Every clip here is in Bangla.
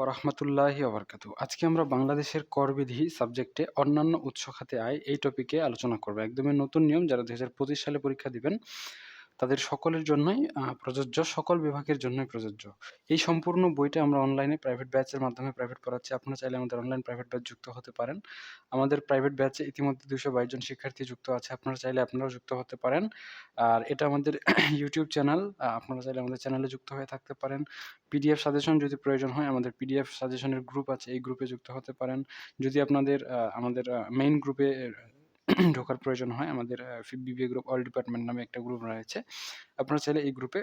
ওয়া রাহমাতুল্লাহি আজকে আমরা বাংলাদেশের করবিধি সাবজেক্টে অন্যান্য উৎস খাতে আয় এই টপিকে আলোচনা করব। একদমই নতুন নিয়ম, যারা ২০২৫ সালে পরীক্ষা দিবেন তাদের সকলের জন্যই প্রযোজ্য, সকল বিভাগের জন্যই প্রযোজ্য। এই সম্পূর্ণ বইটা আমরা অনলাইনে প্রাইভেট ব্যাচের মাধ্যমে প্রাইভেট পড়াচ্ছি। আপনারা চাইলে আমাদের অনলাইন প্রাইভেট ব্যাচ যুক্ত হতে পারেন। আমাদের প্রাইভেট ব্যাচে ইতিমধ্যে ২২২ জন শিক্ষার্থী যুক্ত আছে। আপনারা চাইলে আপনারাও যুক্ত হতে পারেন। আর এটা আমাদের ইউটিউব চ্যানেল। আপনারা চাইলে আমাদের চ্যানেলে যুক্ত হয়ে থাকতে পারেন। পিডিএফ সাজেশন যদি প্রয়োজন হয় আমাদের পিডিএফ সাজেশনের গ্রুপ আছে। এই গ্রুপে যুক্ত হতে পারেন। যদি আপনাদের আমাদের মেইন গ্রুপে ঢোকার প্রয়োজন হয় আমাদের বিবিএ গ্রুপ অল ডিপার্টমেন্ট নামে একটা গ্রুপ রয়েছে। আপনারা চাইলে এই গ্রুপে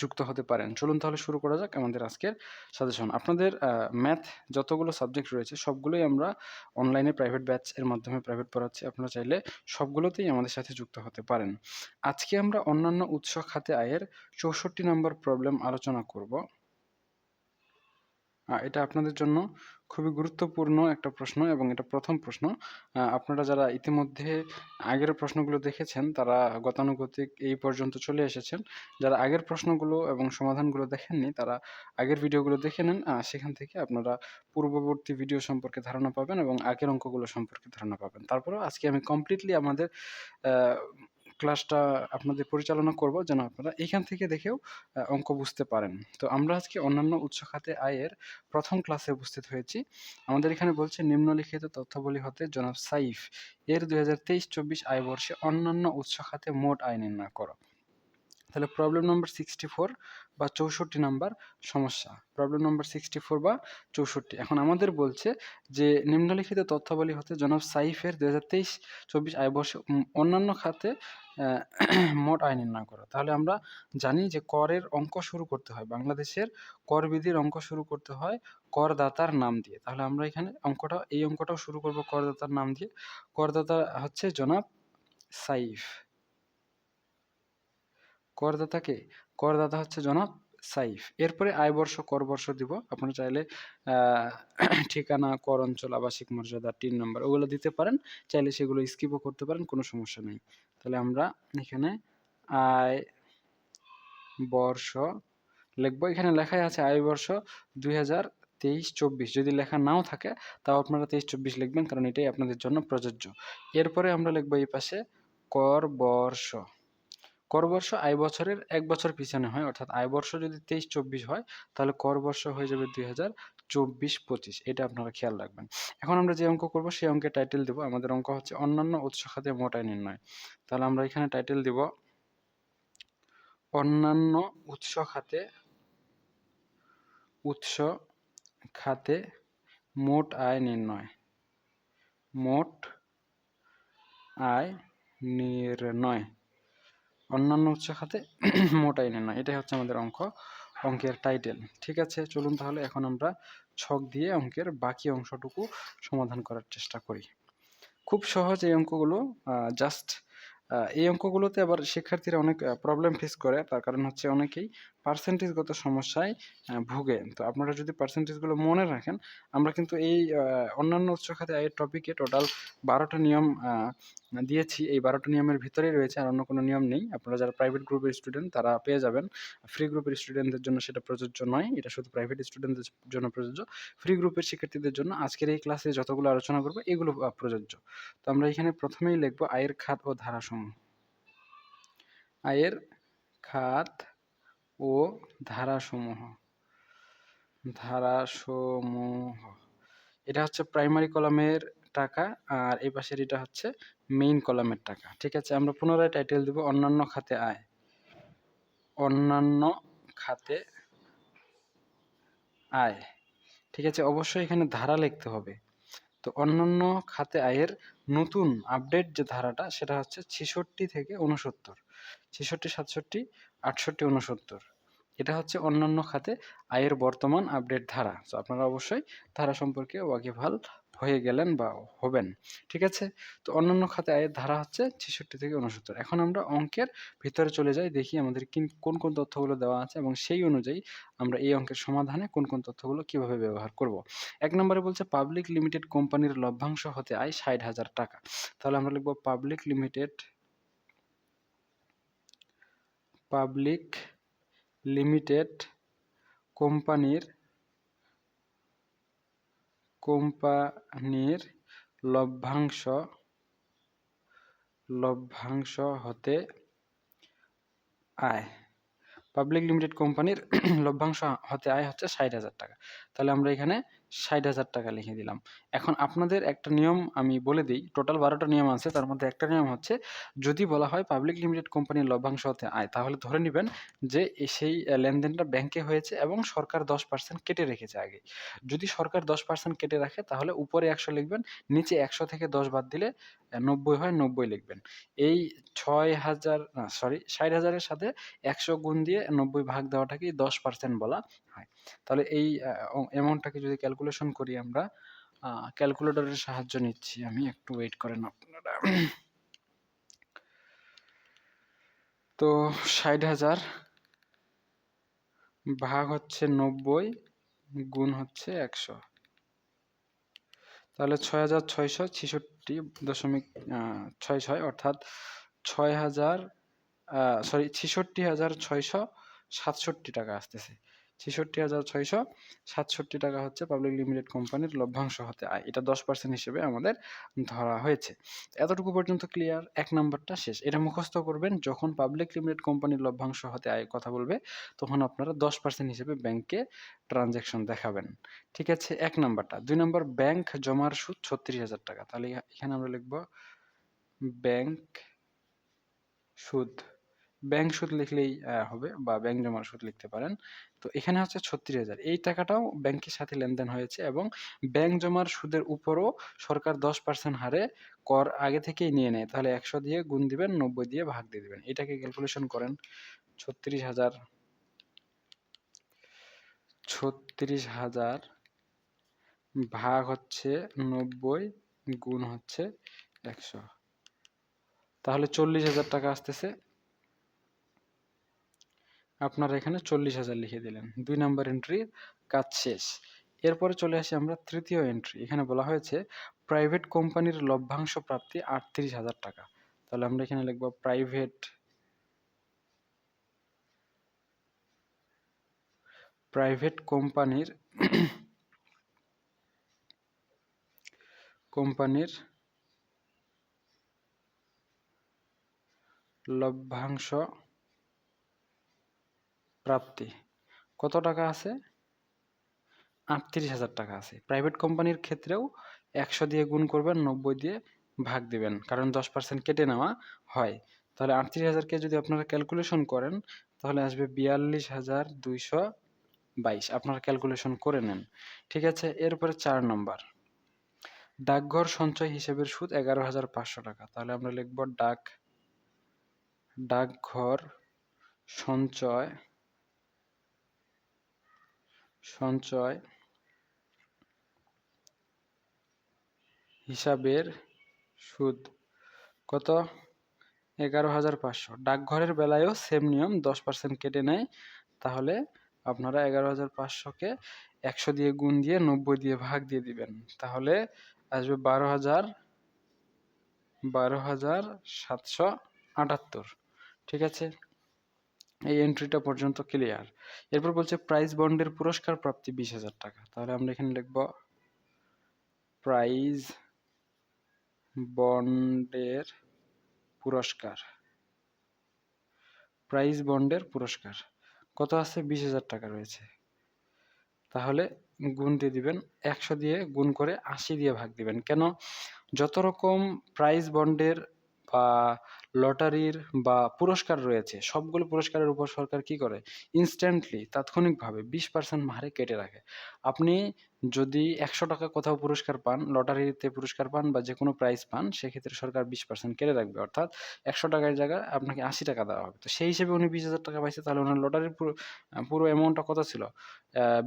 যুক্ত হতে পারেন। চলুন তাহলে শুরু করা যাক আমাদের আজকের সাজেশন। আপনাদের ম্যাথ যতগুলো সাবজেক্ট রয়েছে, সবগুলোই আমরা অনলাইনে প্রাইভেট ব্যাচ এর মাধ্যমে প্রাইভেট পড়াচ্ছি। আপনারা চাইলে সবগুলোতেই আমাদের সাথে যুক্ত হতে পারেন। আজকে আমরা অন্যান্য উৎস খাতে আয়ের ৬৪ নম্বর প্রবলেম আলোচনা করব। এটা আপনাদের জন্য খুবই গুরুত্বপূর্ণ একটা প্রশ্ন এবং এটা প্রথম প্রশ্ন। আপনারা যারা ইতিমধ্যে আগের প্রশ্নগুলো দেখেছেন, তারা গতানুগতিক এই পর্যন্ত চলে এসেছেন। যারা আগের প্রশ্নগুলো এবং সমাধানগুলো দেখেননি, তারা আগের ভিডিওগুলো দেখে নেন। সেখান থেকে আপনারা পূর্ববর্তী ভিডিও সম্পর্কে ধারণা পাবেন এবং আগের অঙ্কগুলো সম্পর্কে ধারণা পাবেন। তারপরেও আজকে আমি কমপ্লিটলি আমাদের ক্লাসটা আপনাদের পরিচালনা করব যেন আপনারা এখান থেকে দেখেও অঙ্ক বুঝতে পারেন। তো আমরা আজকে অন্যান্য উৎস খাতে আয়ের প্রথম ক্লাসে উপস্থিত হয়েছি। আমাদের এখানে বলছে নিম্নলিখিত তথ্যবলী হতে জনাব সাইফ এর ২০২৩-২৪ আয় বর্ষে অন্যান্য উৎস খাতে মোট আয় নির্ণয় করো। তাহলে প্রবলেম নম্বর 64 বা 64 নাম্বার সমস্যা। প্রবলেম নম্বর 64 বা 64 এখন আমাদের বলছে যে, নিম্নলিখিত তথ্যাবলী হতে জনাব সাইফের ২০২৩-২৪ আয় বর্ষে অন্যান্য খাতে মোট আয় নির্ণয় করো। তাহলে আমরা জানি যে, করের অঙ্ক শুরু করতে হয়। বাংলাদেশের কর বিধির অঙ্ক শুরু করতে হয় করদাতার নাম দিয়ে। তাহলে আমরা এখানে অঙ্কটা, এই অঙ্কটাও শুরু করব করদাতার নাম দিয়ে। করদাতা হচ্ছে জনাব সাইফ। করদাতাকে করদাতা হচ্ছে জনাব সাইফ। এরপরে আয় বর্ষ কর বর্ষ দিব। আপনারা চাইলে ঠিকানা, কর অঞ্চল, আবাসিক মর্যাদা, তিন নাম্বার ওগুলো দিতে পারেন। চাইলে সেগুলো স্কিপও করতে পারেন কোনো সমস্যা নেই। তাহলে আমরা এখানে আয় বর্ষ লিখব এখানে লেখাই আছে আয় বর্ষ ২০২৩-২৪ যদি লেখা নাও থাকে তাও আপনারা ২৩-২৪ লিখবেন কারণ এটাই আপনাদের জন্য প্রযোজ্য। এরপরে আমরা লিখব এই পাশে কর বর্ষ। কর বর্ষ আয় বছরের এক বছর পিছনে হয়, অর্থাৎ আয় বর্ষ যদি ২৩-২৪ হয়, তাহলে কর বর্ষ হয়ে যাবে ২০২৪-২৫ এটা আপনারা খেয়াল রাখবেন। এখন আমরা যে অঙ্ক করব, সেই অঙ্কে টাইটেল দেব। আমাদের অঙ্ক হচ্ছে অন্যান্য উৎস খাতে মোট আয় নির্ণয়। তাহলে আমরা এখানে টাইটেল দিব, অন্যান্য উৎস খাতে উৎস খাতে মোট আয় নির্ণয়। মোট আয় নির্ণয়। অন্যান্য উৎস খাতে মোট আয় নির্ণয়। এটাই হচ্ছে আমাদের অঙ্ক, অঙ্কের টাইটেল। ঠিক আছে? চলুন তাহলে এখন আমরা ছক দিয়ে অঙ্কের বাকি অংশটুকু সমাধান করার চেষ্টা করি। খুব সহজ এই অঙ্কগুলো জাস্ট এই অঙ্কগুলোতে আবার শিক্ষার্থীরা অনেক প্রবলেম ফেস করে। তার কারণ হচ্ছে অনেকেই পার্সেন্টেজগত সমস্যায় ভোগে। তো আপনারা যদি পার্সেন্টেজগুলো মনে রাখেন, আমরা কিন্তু এই অন্যান্য উৎস খাতে আয়ের টপিকে টোটাল বারোটা নিয়ম দিয়েছি। এই বারোটা নিয়মের ভিতরেই রয়েছে আর অন্য কোনো নিয়ম নেই। আপনারা যারা প্রাইভেট গ্রুপের স্টুডেন্ট তারা পেয়ে যাবেন। ফ্রি গ্রুপের স্টুডেন্টদের জন্য সেটা প্রযোজ্য নয়। এটা শুধু প্রাইভেট স্টুডেন্টদের জন্য প্রযোজ্য। ফ্রি গ্রুপের শিক্ষার্থীদের জন্য আজকের এই ক্লাসে যতগুলো আলোচনা করব এগুলো প্রযোজ্য। তো আমরা এখানে প্রথমেই লিখব আয়ের খাত ও ধারাসমূহ। আয়ের খাত ও ধারাসমূহ। ধারাসমূহ। এটা হচ্ছে প্রাইমারি কলামের টাকা আর এই পাশের এটা হচ্ছে মেইন কলামের টাকা। ঠিক আছে? আমরা পুনরায় টাইটেল দিব অন্যান্য খাতে আয়। অন্যান্য খাতে আয়। ঠিক আছে? অবশ্যই এখানে ধারা লিখতে হবে। তো অন্যান্য খাতে আয়ের নতুন আপডেট যে ধারাটা সেটা হচ্ছে ৬৬ থেকে ৬৯ ছেষট্টি, সাতষট্টি, আটষট্টি, ঊনসত্তর। এটা হচ্ছে অন্যান্য খাতে আয়ের বর্তমান আপডেট ধারা। তো আপনারা অবশ্যই ধারা সম্পর্কে ওয়াকিবহাল হয়ে গেলেন বা হবেন। ঠিক আছে? তো অন্যান্য খাতে আয়ের ধারা হচ্ছে ৬৬ থেকে ৬৯। এখন আমরা অঙ্কের ভিতরে চলে যাই দেখি আমাদের কিন কোন, তথ্যগুলো দেওয়া আছে এবং সেই অনুযায়ী আমরা এই অঙ্কের সমাধানে কোন, কোন তথ্যগুলো কীভাবে ব্যবহার করব। এক নম্বরে বলছে পাবলিক লিমিটেড কোম্পানির লভ্যাংশ হতে আয় ৬০,০০০ টাকা। তাহলে আমরা লিখব পাবলিক লিমিটেড পাবলিক লিমিটেড কোম্পানির কোম্পানির লভ্যাংশ লভ্যাংশ হতে আয়। পাবলিক লিমিটেড কোম্পানির লভ্যাংশ হতে আয় হচ্ছে ষাট হাজার টাকা। তাহলে আমরা এখানে ষাট হাজার টাকা লিখে দিলাম। এখন আপনাদের একটা নিয়ম আমি বলে দিই, টোটাল বারোটা নিয়ম আছে, তার মধ্যে একটা নিয়ম হচ্ছে, যদি বলা হয় পাবলিক লিমিটেড কোম্পানির লভ্যাংশ হতে আয়, তাহলে ধরে নেবেন যে সেই লেনদেনটা ব্যাংকে হয়েছে এবং সরকার দশ পার্সেন্ট কেটে রেখেছে আগে। যদি সরকার দশ পার্সেন্ট কেটে রাখে, তাহলে উপরে একশো লিখবেন, নিচে একশো থেকে দশ বাদ দিলে নব্বই হয়, নব্বই লিখবেন। এই ছয় হাজার সরি ষাট হাজারের সাথে একশো গুণ দিয়ে নব্বই ভাগ দেওয়াটাকেই দশ পার্সেন্ট বলা। হয়। তাহলে এই অ্যামাউন্টটাকে যদি ক্যালকুলেশন করি আমরা ক্যালকুলেটরের সাহায্য নিচ্ছি। আমি একটু ওয়েট করেন আপনারা। তো ষাট হাজার ভাগ হচ্ছে নব্বই, গুণ হচ্ছে একশো। তাহলে ছয় হাজার ছয়শো ছেষট্টি দশমিক ছয় ছয় অর্থাৎ ছয় হাজার সরি ছেষট্টি হাজার ছয়শো সাতষট্টি টাকা আসতেছে। ছেষট্টি হাজার ছয়শো সাতষট্টি টাকা হচ্ছে পাবলিক লিমিটেড কোম্পানির লভ্যাংশ হতে। আয় এটা দশ পার্সেন্ট হিসেবে আমাদের ধরা হয়েছে। এতটুকু পর্যন্ত ক্লিয়ার এক নাম্বারটা শেষ। এটা মুখস্থ করবেন, যখন পাবলিক লিমিটেড কোম্পানির লভ্যাংশ হতে আয় কথা বলবে, তখন আপনারা দশ পার্সেন্ট হিসেবে ব্যাংকে ট্রানজ্যাকশন দেখাবেন। ঠিক আছে? এক নাম্বারটা। দুই নম্বর ব্যাংক জমার সুদ ছত্রিশ হাজার টাকা। তাহলে এখানে আমরা লিখব ব্যাংক সুদ ব্যাংক সুদ লিখলেই হবে বা ব্যাংক জমার সুদ লিখতে পারেন। তো এখানে হচ্ছে ছত্রিশ হাজার। এই টাকাটাও ব্যাংকের সাথে লেনদেন হয়েছে এবং ব্যাংক জমার সুদের উপরও সরকার দশ পার্সেন্ট হারে কর আগে থেকেই নিয়ে নেয়। তাহলে একশো দিয়ে গুণ দিবেন, নব্বই দিয়ে ভাগ দিয়ে দিবেন। এটাকে ক্যালকুলেশন করেন। ছত্রিশ হাজার ছত্রিশ হাজার ভাগ হচ্ছে নব্বই, গুণ হচ্ছে একশো। তাহলে চল্লিশ হাজার টাকা আসতেছে। আপনারা এখানে চল্লিশ হাজার লিখে দিলেন। দুই নাম্বার এন্ট্রি কাজ শেষ। এরপরে চলে আসি আমরা তৃতীয় এন্ট্রি এখানে বলা হয়েছে প্রাইভেট কোম্পানির লভ্যাংশ প্রাপ্তি আটত্রিশ হাজার টাকা। তাহলে আমরা এখানে লিখব প্রাইভেট প্রাইভেট কোম্পানির কোম্পানির লভ্যাংশ প্রাপ্তি। কত টাকা আছে? আটত্রিশ হাজার টাকা আছে। প্রাইভেট কোম্পানির ক্ষেত্রেও একশো দিয়ে গুণ করবেন, নব্বই দিয়ে ভাগ দিবেন, কারণ দশ পার্সেন্ট কেটে নেওয়া হয়। তাহলে আটত্রিশ হাজারকে যদি আপনারা ক্যালকুলেশন করেন, তাহলে আসবে বিয়াল্লিশ হাজার দুইশো বাইশ। আপনারা ক্যালকুলেশন করে নেন। ঠিক আছে, এরপরে চার নম্বর। ডাকঘর সঞ্চয় হিসেবের সুদ এগারো হাজার পাঁচশো টাকা। তাহলে আমরা লিখব ডাক, ডাকঘর সঞ্চয় সঞ্চয় হিসাবের সুদ কত? এগারো হাজার পাঁচশো। ডাকঘরের বেলায়ও সেম নিয়ম, দশ পার্সেন্ট কেটে নেয়। তাহলে আপনারা এগারো হাজার পাঁচশোকে একশো দিয়ে গুণ দিয়ে নব্বই দিয়ে ভাগ দিয়ে দিবেন। তাহলে আসবে বারো হাজার বারো হাজার সাতশো আটাত্তর। ঠিক আছে? এই এন্ট্রিটা পর্যন্ত ক্লিয়ার এরপর বলছে প্রাইজ বন্ডের পুরস্কার প্রাপ্তি বিশ হাজার টাকা। তাহলে আমরা এখানে লিখব প্রাইজ বন্ডের পুরস্কার। প্রাইজ বন্ডের পুরস্কার। কত আছে? বিশ হাজার টাকা রয়েছে। তাহলে গুণ দিয়ে দিবেন একশো দিয়ে গুণ করে আশি দিয়ে ভাগ দিবেন। কেন? যত রকম প্রাইজ বন্ডের বা লটারির বা পুরস্কার রয়েছে, সবগুলো পুরস্কারের উপর সরকার কি করে? ইনস্ট্যান্টলি তাৎক্ষণিকভাবে বিশ পার্সেন্ট হারে কেটে রাখে। আপনি যদি একশো টাকা কোথাও পুরস্কার পান, লটারিতে পুরস্কার পান বা যে কোনো প্রাইজ পান, সেক্ষেত্রে সরকার বিশ পার্সেন্ট কেটে রাখবে। অর্থাৎ একশো টাকার জায়গায় আপনাকে আশি টাকা দেওয়া হবে। তো সেই হিসেবে উনি বিশ হাজার টাকা পাইছে, তাহলে ওনার লটারির পুরো পুরো অ্যামাউন্টটা কত ছিল?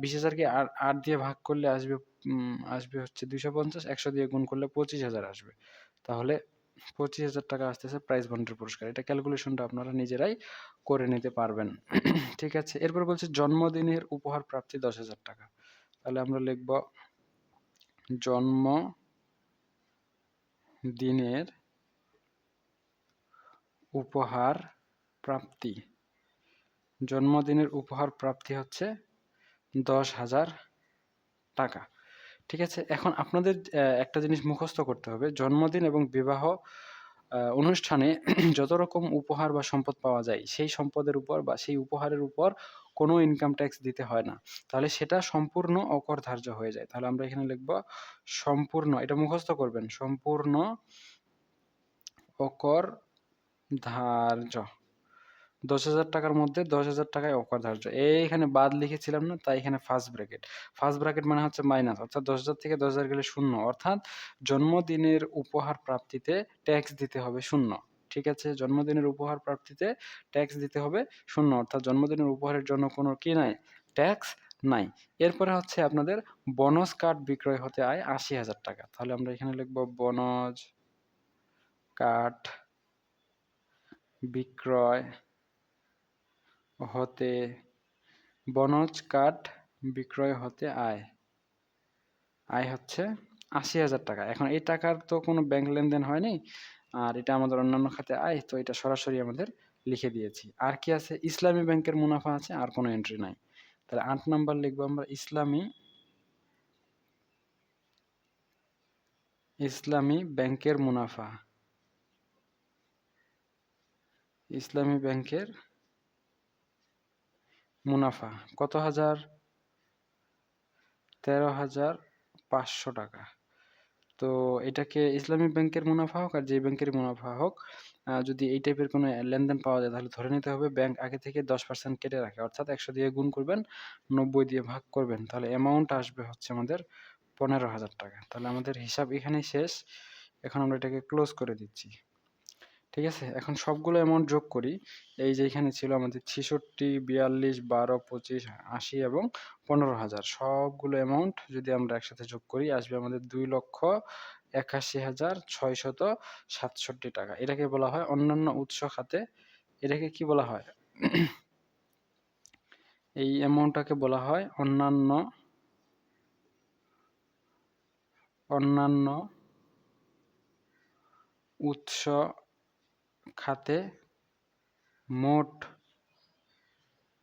বিশ হাজারকে আট আট দিয়ে ভাগ করলে আসবে আসবে হচ্ছে দুইশো পঞ্চাশ, একশো দিয়ে গুণ করলে পঁচিশ হাজার আসবে। তাহলে পঁচিশ হাজার টাকা আসতেছে প্রাইজ বন্ডের পুরস্কার। এটা ক্যালকুলেশনটা আপনারা নিজেরাই করে নিতে পারবেন। ঠিক আছে? এরপর বলছে জন্মদিনের উপহার প্রাপ্তি দশ হাজার টাকা। তাহলে আমরা লিখব জন্ম দিনের উপহার প্রাপ্তি। জন্মদিনের উপহার প্রাপ্তি হচ্ছে দশ হাজার টাকা। ঠিক আছে? এখন আপনাদের একটা জিনিস মুখস্থ করতে হবে। জন্মদিন এবং বিবাহ অনুষ্ঠানে যত রকম উপহার বা সম্পদ পাওয়া যায়, সেই সম্পদের উপর বা সেই উপহারের উপর কোনো ইনকাম ট্যাক্স দিতে হয় না। তাহলে সেটা সম্পূর্ণ অকর ধার্য হয়ে যায়। তাহলে আমরা এখানে লিখব সম্পূর্ণ, এটা মুখস্থ করবেন, সম্পূর্ণ অকর ধার্য দশ হাজার টাকার মধ্যে দশ হাজার টাকায় অকর ধার্য। এইখানে বাদ লিখেছিলাম না, তাই এখানে ফার্স্ট ব্র্যাকেট ফার্স্ট ব্র্যাকেট মানে হচ্ছে মাইনাস অর্থাৎ দশ হাজার থেকে দশ হাজার গেলে শূন্য। অর্থাৎ জন্মদিনের উপহার প্রাপ্তিতে ট্যাক্স দিতে হবে শূন্য। ঠিক আছে? জন্মদিনের উপহার প্রাপ্তিতে ট্যাক্স দিতে হবে শূন্য। অর্থাৎ জন্মদিনের উপহারের জন্য কোনো কি নাই? ট্যাক্স নাই। এরপরে হচ্ছে আপনাদের বনস কার্ড বিক্রয় হতে আয় আশি হাজার টাকা। তাহলে আমরা এখানে লিখব বনজ কার্ড বিক্রয় হতে, বনজ কাঠ বিক্রয় হতে আয়। আয় হচ্ছে আশি হাজার টাকা। এখন এই টাকার তো কোনো ব্যাংক লেনদেন হয়নি, আর এটা আমাদের অন্যান্য খাতে আয়, তো এটা সরাসরি আমাদের লিখে দিয়েছি। আর কি আছে? ইসলামী ব্যাংকের মুনাফা আছে, আর কোনো এন্ট্রি নাই। তাহলে আট নাম্বার লিখব আমরা, ইসলামী ইসলামী ব্যাংকের মুনাফা। ইসলামী ব্যাংকের মুনাফা। কত হাজার? তেরো হাজার পাঁচশো টাকা। তো এটাকে ইসলামী ব্যাংকের মুনাফা হোক আর যে ব্যাংকের মুনাফা হোক যদি এই টাইপের কোনো লেনদেন পাওয়া যায়, তাহলে ধরে নিতে হবে ব্যাংক আগে থেকে দশ পার্সেন্ট কেটে রাখে। অর্থাৎ একশো দিয়ে গুণ করবেন, নব্বই দিয়ে ভাগ করবেন, তাহলে অ্যামাউন্ট আসবে হচ্ছে আমাদের পনেরো হাজার টাকা। তাহলে আমাদের হিসাব এখানেই শেষ। এখন আমরা এটাকে ক্লোজ করে দিচ্ছি। ঠিক আছে? এখন সবগুলো অ্যামাউন্ট যোগ করি। এই যে এখানে ছিল আমাদের ছেষট্টি, বিয়াল্লিশ, বারো, পঁচিশ, আশি এবং পনেরো হাজার। সবগুলো অ্যামাউন্ট যদি আমরা একসাথে যোগ করি, আসবে আমাদের দুই লক্ষ একাশি হাজার ছয়শত সাতষট্টি টাকা। এটাকে বলা হয় অন্যান্য উৎস খাতে। এটাকে কি বলা হয়? এই অ্যামাউন্টটাকে বলা হয় অন্যান্য অন্যান্য উৎস খাতে মোট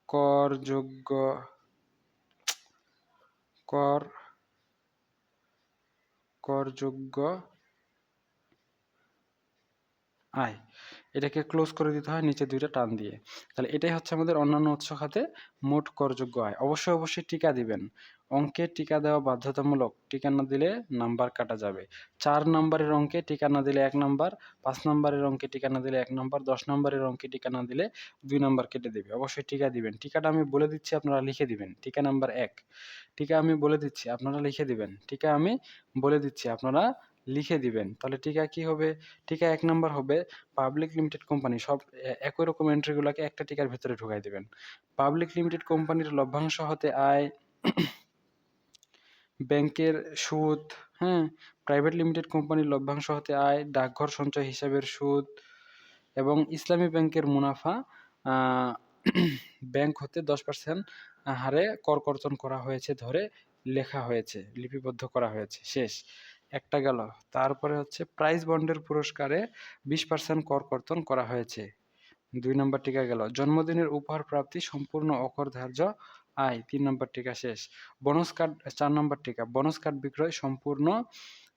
করযোগ্য কর করযোগ্য আয়। এটাকে ক্লোজ করে দিতে হয় নিচে দুইটা টান দিয়ে। তাহলে এটাই হচ্ছে আমাদের অন্যান্য উৎস খাতে মোট করযোগ্য আয়। অবশ্যই অবশ্যই টিকা দিবেন। অঙ্কে টিকা দেওয়া বাধ্যতামূলক। টিকা না দিলে নাম্বার কাটা যাবে। চার নাম্বারের অঙ্কে টিকা না দিলে এক নাম্বার, পাঁচ নাম্বারের অঙ্কে টিকা না দিলে এক নাম্বার, দশ নাম্বারের অঙ্কে টিকা না দিলে দুই নাম্বার কেটে দেবে। অবশ্যই টিকা দিবেন। টিকাটা আমি বলে দিচ্ছি, আপনারা লিখে দিবেন। টিকা নাম্বার এক। টিকা আমি বলে দিচ্ছি, আপনারা লিখে দিবেন। টিকা আমি বলে দিচ্ছি, আপনারা লিখে দিবেন। তাহলে টিকা কি হবে? টিকা এক নাম্বার হবে পাবলিক লিমিটেড কোম্পানি। সব একই রকম এন্ট্রিগুলোকে একটা টিকার ভিতরে ঢুকাই দিবেন। পাবলিক লিমিটেড কোম্পানির লভ্যাংশ হতে আয় ব্যাংকের সুদ হ্যাঁ? প্রাইভেট লিমিটেড কোম্পানির লভ্যাংশ হতে আয়, ডাকঘর সঞ্চয় হিসাবের সুদ এবং ইসলামী ব্যাংকের মুনাফা ব্যাংক হতে দশ পার্সেন্ট হারে কর কর্তন করা হয়েছে, ধরে লেখা হয়েছে, লিপিবদ্ধ করা হয়েছে। শেষ। একটা গেল। তারপরে হচ্ছে প্রাইজ বন্ডের পুরস্কারে বিশ পার্সেন্ট কর কর্তন করা হয়েছে। দুই নম্বর টিকা গেল। জন্মদিনের উপহার প্রাপ্তি সম্পূর্ণ অকর ধার্য আয়, তিন নম্বর টিকা শেষ। বোনাস কার্ড চার নম্বর টিকা। বোনাস কার্ড বিক্রয় সম্পূর্ণ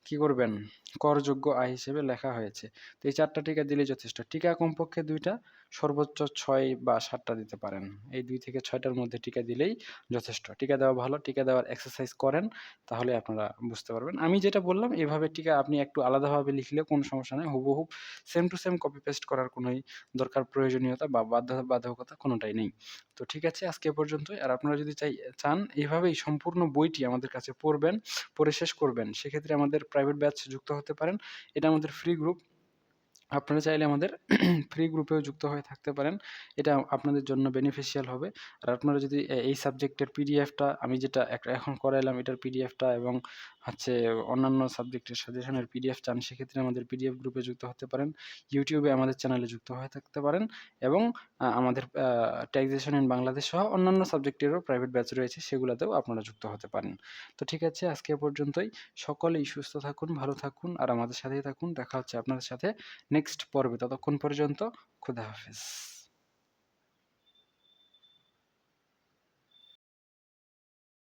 কি করবেন? করযোগ্য আয় হিসেবে লেখা হয়েছে। তো এই চারটা টিকা দিলে যথেষ্ট। টিকা কমপক্ষে দুইটা সর্বোচ্চ ছয় বা সাতটা দিতে পারেন। এই দুই থেকে ছয়টার মধ্যে টিকা দিলেই যথেষ্ট। টিকা দেওয়া ভালো, টিকা দেওয়ার এক্সারসাইজ করেন, তাহলে আপনারা বুঝতে পারবেন। আমি যেটা বললাম, এভাবে টিকা আপনি একটু আলাদাভাবে লিখলে কোনো সমস্যা নেই, হুবহু same to same copy paste করার কোনোই দরকার, প্রয়োজনীয়তা বা বাধ্য বাধকতা কোনোটাই নেই। তো ঠিক আছে, আজকে এ পর্যন্তই। আর আপনারা যদি চাই, চান এইভাবেই সম্পূর্ণ বইটি আমাদের কাছে পড়বেন, পড়ে শেষ করবেন। সেক্ষেত্রে আমাদের প্রাইভেট ব্যাচ যুক্ত হতে পারেন। এটা আমাদের ফ্রি গ্রুপ আপনারা চাইলে আমাদের ফ্রি গ্রুপেও যুক্ত হয়ে থাকতে পারেন। এটা আপনাদের জন্য বেনিফিশিয়াল হবে। আর আপনারা যদি এই সাবজেক্টের পিডিএফটা আমি যেটা এখন করাইলাম এটার পিডিএফটা এবং হচ্ছে অন্যান্য সাবজেক্টের সাজেশনের পিডিএফ চান, সেক্ষেত্রে আমাদের পিডিএফ গ্রুপে যুক্ত হতে পারেন। ইউটিউবে আমাদের চ্যানেলে যুক্ত হয়ে থাকতে পারেন এবং আমাদের ট্যাক্সেশন ইন বাংলাদেশ সহ অন্যান্য সাবজেক্টেরও প্রাইভেট ব্যাচ রয়েছে, সেগুলোতেও আপনারা যুক্ত হতে পারেন। তো ঠিক আছে, আজকে পর্যন্তই। সকলেই সুস্থ থাকুন, ভালো থাকুন আর আমাদের সাথেই থাকুন। দেখা হচ্ছে আপনাদের সাথে নেক্সট পর্বে। ততক্ষণ পর্যন্ত, খুদা হাফেজ।